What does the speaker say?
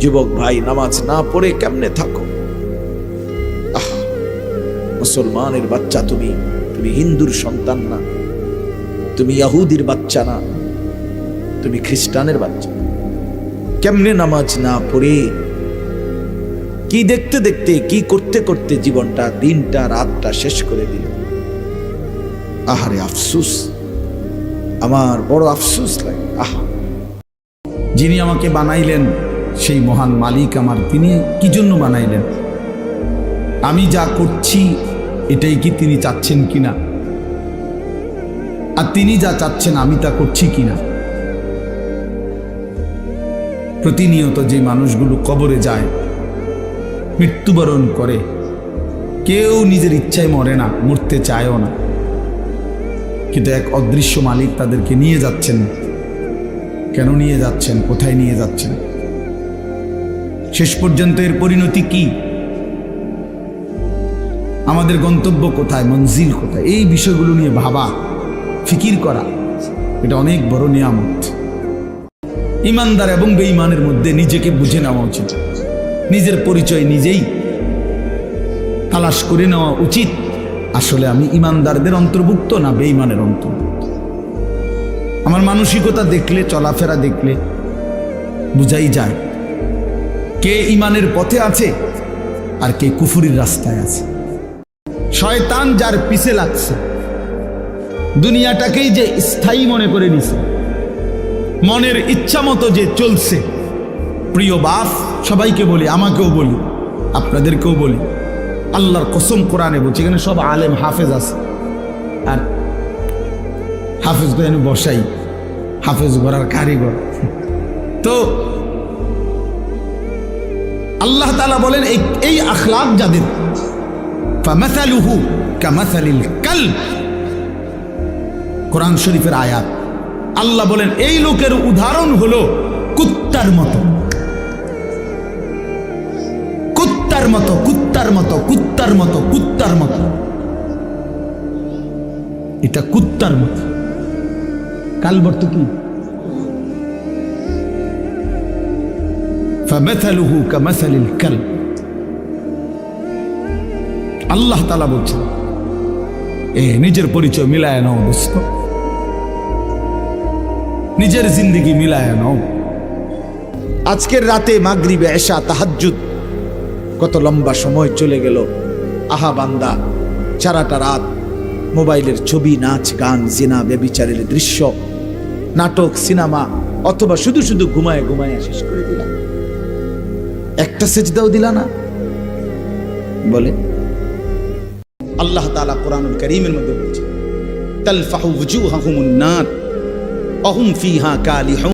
যুবক ভাই, নামাজ না পড়ে কেমনে থাকো? মুসলমানের বাচ্চা তুমি তুমি হিন্দুর সন্তান না। তুমি ইয়াহুদির বাচ্চা না। তুমি খ্রিস্টানের বাচ্চা। কেমনে নামাজ না পড়ে? কি দেখতে দেখতে, কি করতে করতে জীবনটা, দিনটা, রাতটা শেষ করে দিল। আহারে আফসুস, আমার বড় আফসুস লাগে। আহা। যিনি আমাকে বানাইলেন সেই মহান মালিক আমার, তিনি কি জন্য বানাইলেন? আমি যা করছি, এটাই কি তিনি চাচ্ছেন কিনা? আর তিনি যা চাচ্ছেন, আমি তা করছি কিনা? প্রতিনিয়ত যে মানুষগুলো কবরে যায়, মৃত্যুবরণ করে, কেউ নিজের ইচ্ছায় মরে না, মরতে চায়ও না। কিন্তু এক অদৃশ্য মালিক তাদেরকে নিয়ে যাচ্ছেন। কেন নিয়ে যাচ্ছেন? কোথায় নিয়ে যাচ্ছেন? শেষ পর্যন্ত এর পরিণতি কি? আমাদের গন্তব্য কোথায়? মঞ্জিল কোথায়? এই বিষয়গুলো নিয়ে ভাবা, ফিকির করা, এটা অনেক বড় নিয়ামত। ইমানদার এবং বেঈমানের মধ্যে নিজেকে বুঝে নেওয়া উচিত। নিজের পরিচয় নিজেই তালাশ করে নেওয়া উচিত। আসলে আমি ইমানদারদের অন্তর্ভুক্ত না বেঈমানের অন্তর্ভুক্ত? আমার মানসিকতা দেখলে, চলাফেরা দেখলে বুঝাই যায়। কে ইমানের পথে আছে আর কে কুফুরির রাস্তায় আছে? শয়তান যার পিছে লাগছে। দুনিয়াটাকেই যে স্থায়ী মনে করে নিছে। মনের ইচ্ছা মতো যে চলছে। প্রিয় বাপ, সবাইকে বলি, আমাকেও বলি, আপনাদেরকেও বলি, আল্লাহর কসম কোরআনে বলছি, এখানে সব আলেম হাফেজ আছে। আর হাফেজ বসাই, হাফেজ করার কারিগর। তো আল্লাহ তালা বলেন, এই এই আখলাক যাদের কালব। কোরআন শরীফের আয়াত। আল্লাহ বলেন, এই লোকের উদাহরণ হলো কুত্তার মতো। কুত্তার মতো কুত্তার মতো কুত্তার মতো কুত্তার মতো। এটা কুত্তার মতো। কালবর্ত কি? فمثله كمثل الكلب আল্লাহ তালা বলছেন এ নিজের পরিচয় মিলায় নাও দোস্ত নিজের জিন্দিগি মিলায় নাও আজকের রাতে মাগরিবে এশা তাহাজ্জুদ কত লম্বা সময় চলে গেল আহা বান্দা সারাটা রাত মোবাইলের ছবি নাচ গান জিনা বেবিচারের দৃশ্য নাটক সিনেমা অথবা শুধু শুধু ঘুমায় ঘুমায় শেষ করে দিলাম একটা সেজদাও দিলা না? বলে, আল্লাহ তালা কোরআনুল করিমের মধ্যে বলছে, তালফাহু ওয়ুজুহাহুমুন হাহুমুন্নার অহুম ফিহা কালিহুন।